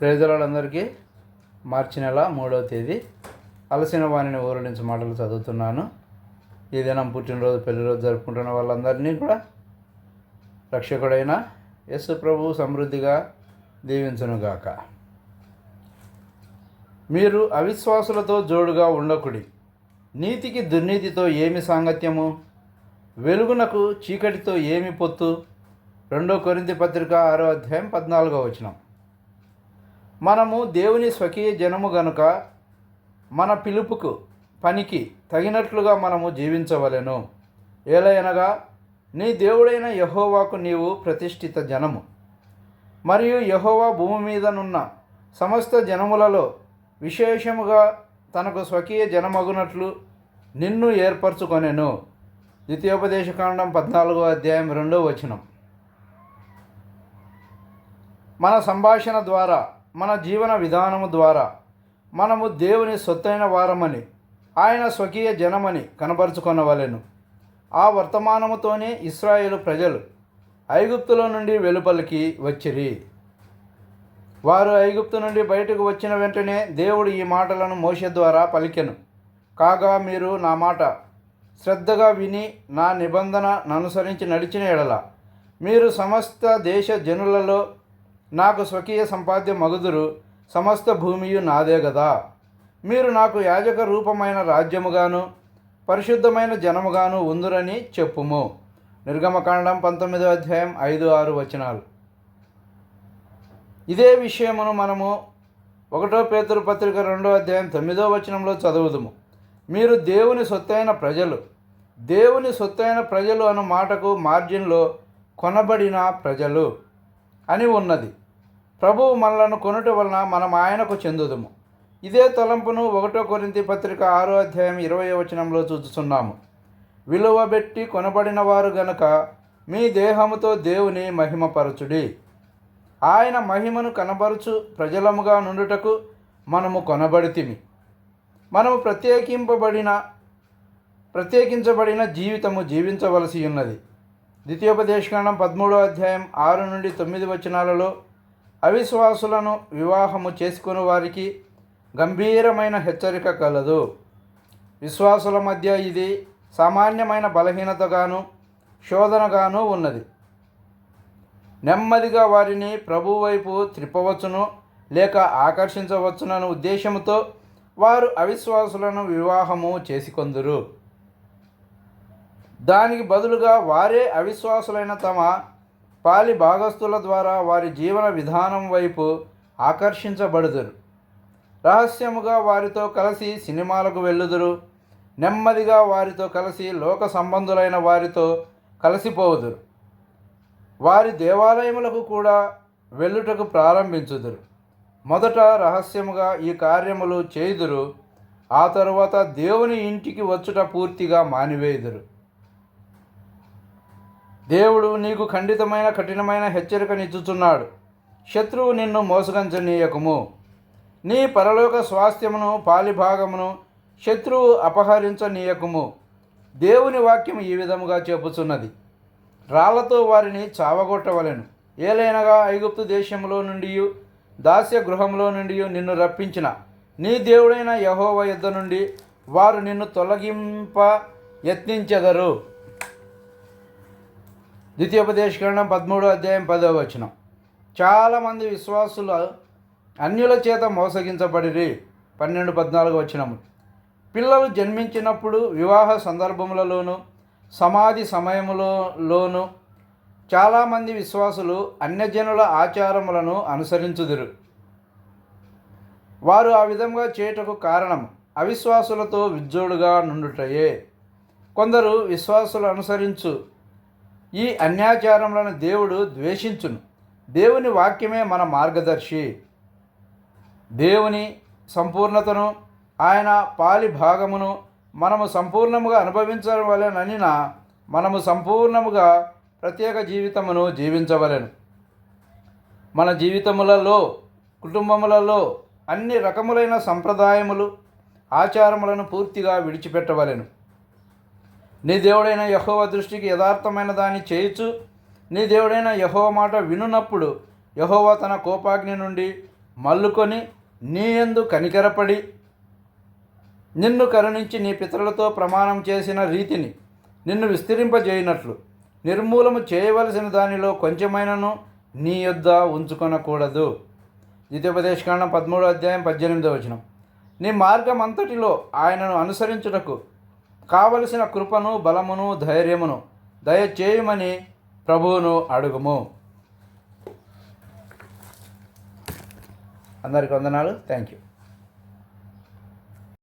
ప్రజలందరికీ మార్చి నెల మూడవ తేదీ అలసిన వాణిని ఊరడించి మాటలు చదువుతున్నాను. ఈ దినం పుట్టినరోజు పెళ్ళిరోజు జరుపుకుంటున్న వాళ్ళందరినీ కూడా రక్షకుడైన యేసు ప్రభు సమృద్ధిగా దీవించునుగాక. మీరు అవిశ్వాసులతో జోడుగా ఉండకుడి. నీతికి దుర్నీతితో ఏమి సాంగత్యము? వెలుగునకు చీకటితో ఏమి పొత్తు? రెండో కొరింది పత్రిక ఆరో అధ్యాయం పద్నాలుగో వచనం. మనము దేవుని స్వకీయ జనము గనుక మన పిలుపుకు పనికి తగినట్లుగా మనము జీవించవలెను. ఏలయనగా నీ దేవుడైన యహోవాకు నీవు ప్రతిష్ఠిత జనము. మరియు యహోవా భూమి మీదనున్న సమస్త జనములలో విశేషముగా తనకు స్వకీయ జనమగునట్లు నిన్ను ఏర్పరచుకొనెను. ద్వితీయోపదేశకాండం పద్నాలుగో అధ్యాయం రెండో వచనం. మన సంభాషణ ద్వారా మన జీవన విధానము ద్వారా మనము దేవుని సొత్తైన వారమని ఆయన స్వకీయ జనమని కనపరుచుకొనవలెను. ఆ వర్తమానముతోనే ఇస్రాయేలు ప్రజలు ఐగుప్తులో నుండి వెలుపలికి వచ్చిరి. వారు ఐగుప్తు నుండి బయటకు వచ్చిన వెంటనే దేవుడు ఈ మాటలను మోస ద్వారా పలికెను. కాగా మీరు నా మాట శ్రద్ధగా విని నా నిబంధన అనుసరించి నడిచిన ఎడల మీరు సమస్త దేశ జనులలో నాకు స్వకీయ సంపాద్య మగుదురు సమస్త భూమియు నాదే గదా. మీరు నాకు యాజక రూపమైన రాజ్యముగాను పరిశుద్ధమైన జనముగాను ఉందురని చెప్పుము. నిర్గమకాండం పంతొమ్మిదో అధ్యాయం ఐదు ఆరు వచనాలు. ఇదే విషయమును మనము ఒకటో పేతురు పత్రిక రెండో అధ్యాయం తొమ్మిదో వచనంలో చదువుదుము. మీరు దేవుని సొత్తైన ప్రజలు దేవుని సొత్తైన ప్రజలు అన్న మాటకు మార్జిన్లో కొనబడిన ప్రజలు అని ఉన్నది. ప్రభువు మనలను కొనుట వలన మనం ఆయనకు చెందుదుము. ఇదే తలంపును ఒకటో కొరింతి పత్రిక ఆరో అధ్యాయం ఇరవై వచనంలో చూస్తున్నాము విలువబెట్టి కొనబడిన వారు గనుక మీ దేహముతో దేవుని మహిమపరచుడి. ఆయన మహిమను కనబరుచు ప్రజలముగా నుండుటకు మనము కొనబడితిమి. మనము ప్రత్యేకింపబడిన ప్రత్యేకించబడిన జీవితము జీవించవలసి ఉన్నది. ద్వితీయోపదేశకాండం పదమూడో అధ్యాయం ఆరు నుండి తొమ్మిది వచనాలలో అవిశ్వాసులను వివాహము చేసుకుని వారికి గంభీరమైన హెచ్చరిక కలదు. విశ్వాసుల మధ్య ఇది సామాన్యమైన బలహీనతగాను శోధనగాను ఉన్నది. నెమ్మదిగా వారిని ప్రభు వైపు త్రిప్పవచ్చును లేక ఆకర్షించవచ్చునన్న ఉద్దేశంతో వారు అవిశ్వాసులను వివాహము చేసుకొందురు. దానికి బదులుగా వారే అవిశ్వాసులైన తమ పాలి భాగస్తుల ద్వారా వారి జీవన విధానం వైపు ఆకర్షించబడుదురు. రహస్యముగా వారితో కలిసి సినిమాలకు వెళ్ళుదురు. నెమ్మదిగా వారితో కలిసి లోక సంబంధులైన వారితో కలిసిపోవుదురు. వారి దేవాలయములకు కూడా వెళ్ళుటకు ప్రారంభించుదురు. మొదట రహస్యముగా ఈ కార్యములు చేయుదురు. ఆ తరువాత దేవుని ఇంటికి వచ్చుట పూర్తిగా మానివేయుదురు. దేవుడు నీకు ఖండితమైన కఠినమైన హెచ్చరికనిచ్చుచున్నాడు శత్రువు నిన్ను మోసగంచనీయకము. నీ పరలోక స్వాస్థ్యమును పాలిభాగమును శత్రువు అపహరించనీయకము. దేవుని వాక్యం ఈ విధముగా చెప్పుచున్నది. రాళ్ళతో వారిని చావగొట్టవలెను. ఏలైనగా ఐగుప్తు దేశంలో నుండి దాస్య గృహంలో నుండి నిన్ను రప్పించిన నీ దేవుడైన యహోవ యుద్ధ నుండి వారు నిన్ను తొలగింప యత్నించెదరు. ద్వితీయోపదేశకరణం పదమూడో అధ్యాయం పదో వచనం. చాలామంది విశ్వాసులు అన్యుల చేత మోసగించబడిరి. పన్నెండు పద్నాలుగు వచనము. పిల్లలు జన్మించినప్పుడు వివాహ సందర్భములలోనూ సమాధి సమయములోనూ చాలామంది విశ్వాసులు అన్యజనుల ఆచారములను అనుసరించుదురు. వారు ఆ విధంగా చేయుటకు కారణం అవిశ్వాసులతో విజ్జోడుగా నుండుటయే. కొందరు విశ్వాసులు అనుసరించు ఈ అన్యాచారములను దేవుడు ద్వేషించును. దేవుని వాక్యమే మన మార్గదర్శి. దేవుని సంపూర్ణతను ఆయన పాలి భాగమును మనము సంపూర్ణముగా అనుభవించవలెననిన మనము సంపూర్ణముగా ప్రత్యేక జీవితమును జీవించవలెను. మన జీవితములలో కుటుంబములలో అన్ని రకములైన సంప్రదాయములు ఆచారములను పూర్తిగా విడిచిపెట్టవలెను. నీ దేవుడైన యహోవ దృష్టికి యథార్థమైన దాన్ని చేయొచ్చు నీ దేవుడైన యహోవ మాట వినునప్పుడు యహోవ తన కోపాగ్ని నుండి మల్లుకొని నీ ఎందు కనికరపడి నిన్ను కరుణించి నీ పితరులతో ప్రమాణం చేసిన రీతిని నిన్ను విస్తరింపజేయనట్లు. నిర్మూలము చేయవలసిన దానిలో కొంచెమైనను నీ యొద్ద ఉంచుకొనకూడదు. ద్వితీయోపదేశకాండం పదమూడో అధ్యాయం పద్దెనిమిదో వచనం. నీ మార్గం అంతటిలో ఆయనను అనుసరించుటకు కావలసిన కృపను బలమును ధైర్యమును దయచేయమని ప్రభువును అడుగుము. అందరికి వందనాలు. Thank you